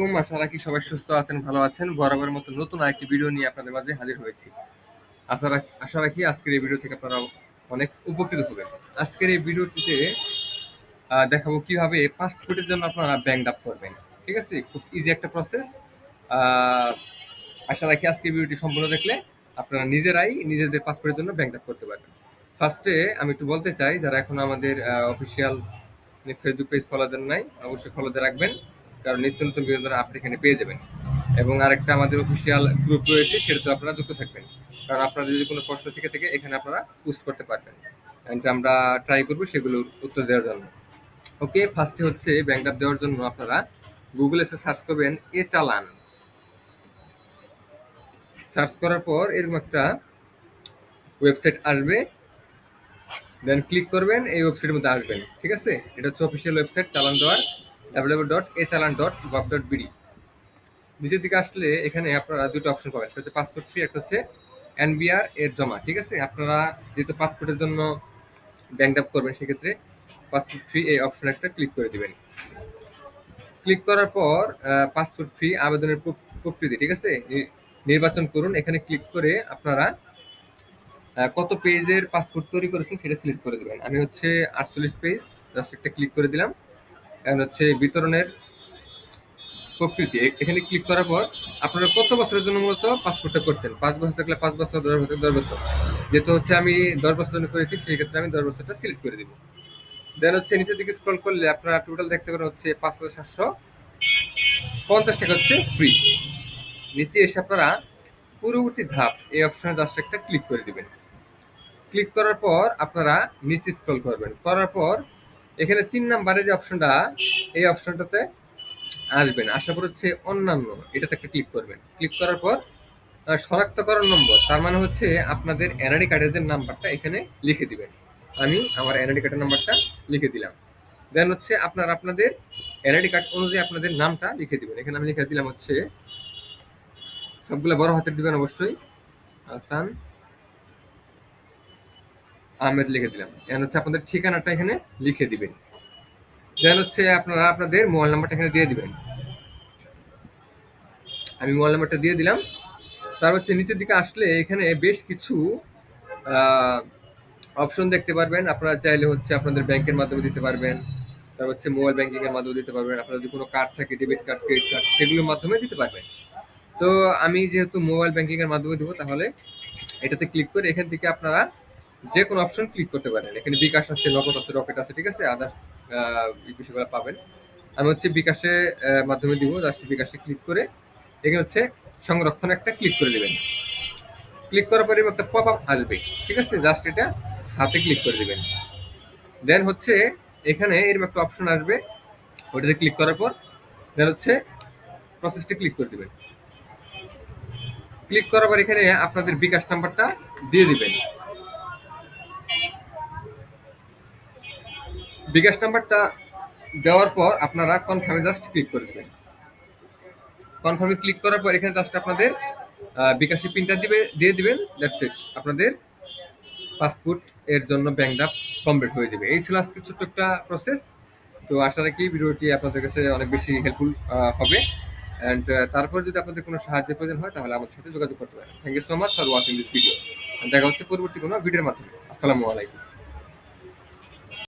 আলাইকুম। আশা রাখি সবাই সুস্থ আছেন, ভালো আছেন। বরাবরের মতো নতুন আরেকটি ভিডিও নিয়ে আপনাদের মাঝে হাজির হয়েছি। আশা রাখি আশা রাখি আজকের এই ভিডিও থেকে আপনারা অনেক উপকৃত হবেন। আজকের এই ভিডিওটিতে দেখাবো কীভাবে পাসপোর্টের জন্য আপনারা ব্যাংক আপ করবেন। ঠিক আছে? খুব ইজি একটা প্রসেস আশা রাখি আজকের ভিডিওটি সম্পূর্ণ দেখলে আপনারা নিজেরাই নিজেদের পাসপোর্টের জন্য ব্যাংক আপ করতে পারবেন। ফার্স্টে আমি একটু বলতে চাই, যারা এখন আমাদের অফিসিয়াল ফেসবুক পেজ ফলো দেন নাই, অবশ্যই ফলো দিয়ে রাখবেন। কারণ নিত্য নতুন বিনোদন আপনি এখানে পেয়ে যাবেন। এবং আরেকটা আমাদের অফিসিয়াল গ্রুপ রয়েছে সেটাতে আপনারা যুক্ত থাকবেন। কারণ আপনাদের যদি কোনো প্রশ্ন থেকে থেকে, এখানে আপনারা পোস্ট করতে পারবেন। And আমরা ট্রাই করব সেগুলোর উত্তর দেওয়ার জন্য। ওকে ফার্স্টে হচ্ছে ব্যাংক আপ দেওয়ার জন্য আপনারা গুগলে এসে সার্চ করবেন, এ চালান। সার্চ করার পর এরকম একটা ওয়েবসাইট আসবে। দেন ক্লিক করবেন, এই ওয়েবসাইটের মধ্যে আসবেন। ঠিক আছে? এটা হচ্ছে অফিসিয়াল ওয়েবসাইট চালান দেওয়ার ডাব্লিউ ডট এ চালান ডট গভ ডট বিডি নিচের দিকে আসলে এখানে আপনারা দুটো অপশন পাবেন। একটা হচ্ছে পাসপোর্ট ফ্রি একটা হচ্ছে এনবিআর এর জমা, ঠিক আছে? আপনারা যেহেতু পাসপোর্টের জন্য ব্যাংক আপ করবেন, সেক্ষেত্রে পাসপোর্ট ফ্রি এই অপশন একটা ক্লিক করে দিবেন। ক্লিক করার পর পাসপোর্ট ফ্রি আবেদনের প্রকৃতি ঠিক আছে? নির্বাচন করুন। এখানে ক্লিক করে আপনারা কত পেজের পাসপোর্ট তৈরি করেছেন সেটা সিলেক্ট করে দেবেন। আমি হচ্ছে আটচল্লিশ পেজ জাস্ট একটা ক্লিক করে দিলাম। হচ্ছে বিতরণের প্রকৃতি এখানে ক্লিক করার পর আপনারা কত বছরের জন্য মূলত পাসপোর্টটা করছেন? পাঁচ বছর থাকলে পাঁচ বছর, দশ বছর দশ বছর। যেহেতু হচ্ছে আমি দশ বছর জন্য করেছি, সেই ক্ষেত্রে আমি দশ বছরটা সিলেক্ট করে দিব। দেন হচ্ছে নিচের দিকে স্ক্রল করলে আপনারা টোটাল দেখতে পারেন হচ্ছে পাঁচ হাজার সাতশো পঞ্চাশ টাকা হচ্ছে ফ্রি নিচে এসে আপনারা পূর্ববর্তী ধাপ, এই অপশনে জাস্ট একটা ক্লিক করে দিবেন। ক্লিক করার পর আপনারা নিচে স্ক্রল করবেন। করার পর এখানে তিন নাম্বারে যে অপশনটা এই অপশনটাতে আসবেন। আশা করি হচ্ছে অন্যান্য, এটাতে একটা ক্লিক করবেন। ক্লিক করার পর শনাক্তকরণ নম্বর, তার মানে হচ্ছে আপনাদের এনআইডি কার্ডের যে নাম্বারটা এখানে লিখে দিবেন। আমি আমার এনআইডি কার্ডের নাম্বারটা লিখে দিলাম। দেন হচ্ছে আপনার, আপনাদের এনআইডি কার্ড অনুযায়ী আপনাদের নামটা লিখে দিবেন। এখানে আমি লিখে দিলাম হচ্ছে, সবগুলো বড় হাতের দিবেন অবশ্যই। হাসান আহমেদ লিখে দিলাম। এখন হচ্ছে আপনাদের ঠিকানাটা এখানে লিখে দিবেন। দেন হচ্ছে আপনারা আপনাদের মোবাইল নাম্বারটা এখানে দিয়ে দিবেন। আমি মোবাইল নাম্বারটা দিয়ে দিলাম। তার হচ্ছে নিচের দিকে আসলে এখানে বেশ কিছু অপশন দেখতে পারবেন। আপনারা চাইলে হচ্ছে আপনাদের ব্যাংকের মাধ্যমে দিতে পারবেন। তারপর হচ্ছে মোবাইল ব্যাংকিং এর মাধ্যমে দিতে পারবেন। আপনার যদি কোনো কার্ড থাকে ডেবিট কার্ড ক্রেডিট কার্ড সেগুলোর মাধ্যমে দিতে পারবেন। তো আমি যেহেতু মোবাইল ব্যাংকিং এর মাধ্যমে দেবো, তাহলে এটাতে ক্লিক করে এখান থেকে আপনারা যে কোনো অপশন ক্লিক করতে পারেন। এখানে বিকাশ আছে, নগদ আছে রকেট আছে, ঠিক আছে? আদার্স বিষয়গুলো পাবেন। আমি হচ্ছে বিকাশে মাধ্যমে দিব জাস্ট বিকাশে ক্লিক করে। এখানে হচ্ছে সংরক্ষণ একটা ক্লিক করে দেবেন ক্লিক করার পরে একটা পপ আপ আসবে, ঠিক আছে? জাস্ট এটা হাতে ক্লিক করে দেবেন দেন হচ্ছে এখানে এরকম একটা অপশন আসবে, ওটাতে ক্লিক করার পর দেন হচ্ছে প্রসেসটা ক্লিক করে দিবেন ক্লিক করার পর এখানে আপনাদের বিকাশ নাম্বারটা দিয়ে দিবেন। বিকাশ নাম্বারটা দেওয়ার পর আপনারা কনফার্মে জাস্ট ক্লিক করে দেবেন। কনফার্মে ক্লিক করার পর এখানে জাস্ট আপনাদের বিকাশি পিনটা দিবে, দিয়ে দিবেন দ্যাটস ইট আপনাদের পাসপোর্ট এর জন্য ব্যাংক ড্রাফট কমপ্লিট হয়ে যাবে। এই ছিল আজকে ছোট্ট একটা প্রসেস তো আশা রাখি ভিডিওটি আপনাদের কাছে অনেক বেশি হেল্পফুল হবে। অ্যান্ড তারপর যদি আপনাদের কোনো সাহায্যের প্রয়োজন হয়, তাহলে আমার সাথে যোগাযোগ করতে পারেন। Thank you so much for watching this video দেখা হচ্ছে পরবর্তী কোনো ভিডিওর মাধ্যমে। আসসালামু আলাইকুম।